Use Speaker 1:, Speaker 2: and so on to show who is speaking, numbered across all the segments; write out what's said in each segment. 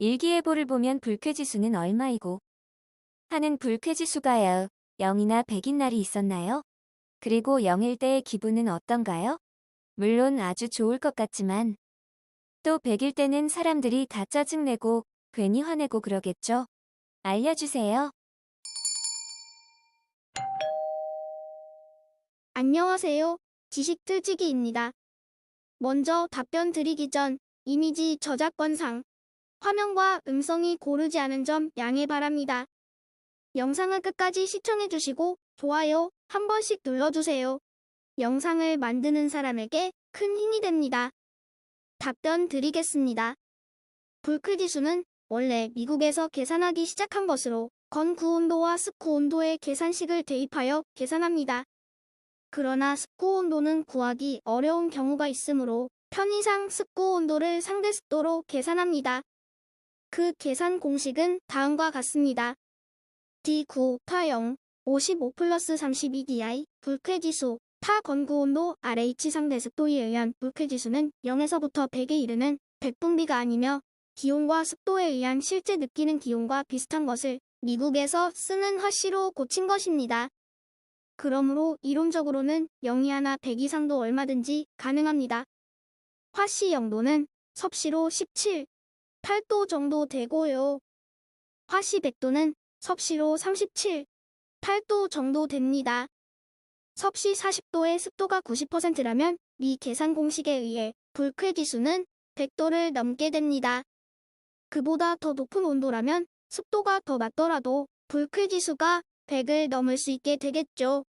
Speaker 1: 일기예보를 보면 불쾌지수는 얼마이고 하는 불쾌지수가 요. 0이나 100인 날이 있었나요? 그리고 0일 때의 기분은 어떤가요? 물론 아주 좋을 것 같지만 또 100일 때는 사람들이 다 짜증내고 괜히 화내고 그러겠죠? 알려주세요.
Speaker 2: 안녕하세요. 지식틀치기입니다. 먼저 답변 드리기 전 이미지 저작권상 화면과 음성이 고르지 않은 점 양해 바랍니다. 영상을 끝까지 시청해주시고 좋아요 한 번씩 눌러주세요. 영상을 만드는 사람에게 큰 힘이 됩니다. 답변 드리겠습니다. 불쾌지수는 원래 미국에서 계산하기 시작한 것으로 건구 온도와 습구 온도의 계산식을 대입하여 계산합니다. 그러나 습구 온도는 구하기 어려운 경우가 있으므로 편의상 습구 온도를 상대 습도로 계산합니다. 그 계산 공식은 다음과 같습니다. D9, 타0, 55 플러스 32di, 불쾌지수, 타 건구 온도 RH 상대 습도에 의한 불쾌지수는 0에서부터 100에 이르는 백분비가 아니며 기온과 습도에 의한 실제 느끼는 기온과 비슷한 것을 미국에서 쓰는 화씨로 고친 것입니다. 그러므로 이론적으로는 0이 하나 100 이상도 얼마든지 가능합니다. 화씨 영도는 섭씨로 17, 8도 정도 되고요. 화씨 100도는 섭씨로 37, 8도 정도 됩니다. 섭씨 40도의 습도가 90%라면 미 계산 공식에 의해 불쾌지수는 100도를 넘게 됩니다. 그보다 더 높은 온도라면 습도가 더 낮더라도 불쾌 지수가 100을 넘을 수 있게 되겠죠.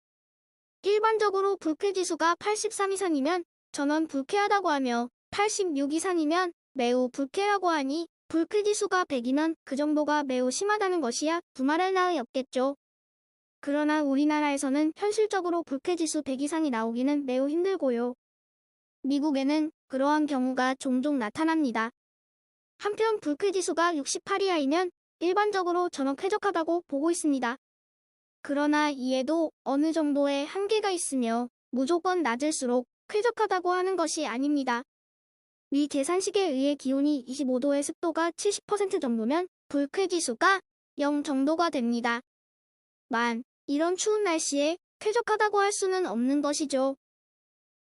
Speaker 2: 일반적으로 불쾌 지수가 83 이상이면 전원 불쾌하다고 하며 86 이상이면 매우 불쾌하고 하니 불쾌지수가 100이면 그 정도가 매우 심하다는 것이야 두말할 나위 없겠죠. 그러나 우리나라에서는 현실적으로 불쾌지수 100 이상이 나오기는 매우 힘들고요. 미국에는 그러한 경우가 종종 나타납니다. 한편 불쾌지수가 68 이하이면 일반적으로 전원 쾌적하다고 보고 있습니다. 그러나 이에도 어느 정도의 한계가 있으며 무조건 낮을수록 쾌적하다고 하는 것이 아닙니다. 위 계산식에 의해 기온이 25도의 습도가 70% 정도면 불쾌지수가 0 정도가 됩니다. 만, 이런 추운 날씨에 쾌적하다고 할 수는 없는 것이죠.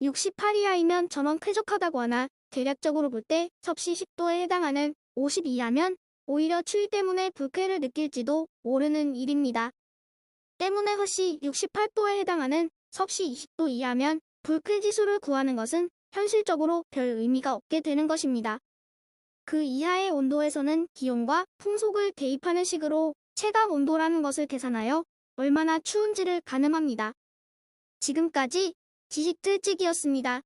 Speaker 2: 68 이하이면 전원 쾌적하다고 하나 대략적으로 볼 때 섭씨 10도에 해당하는 50 이하면 오히려 추위 때문에 불쾌를 느낄지도 모르는 일입니다. 때문에 허씨 68도에 해당하는 섭씨 20도 이하면 불쾌 지수를 구하는 것은 현실적으로 별 의미가 없게 되는 것입니다. 그 이하의 온도에서는 기온과 풍속을 대입하는 식으로 체감 온도라는 것을 계산하여 얼마나 추운지를 가늠합니다. 지금까지 지식틀찍이었습니다.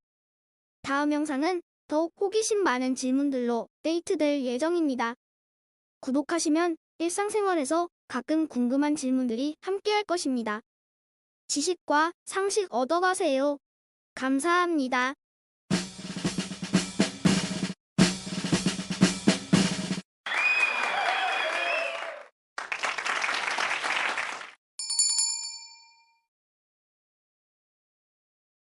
Speaker 2: 다음 영상은 더욱 호기심 많은 질문들로 데이트될 예정입니다. 구독하시면 일상생활에서 가끔 궁금한 질문들이 함께할 것입니다. 지식과 상식 얻어가세요. 감사합니다.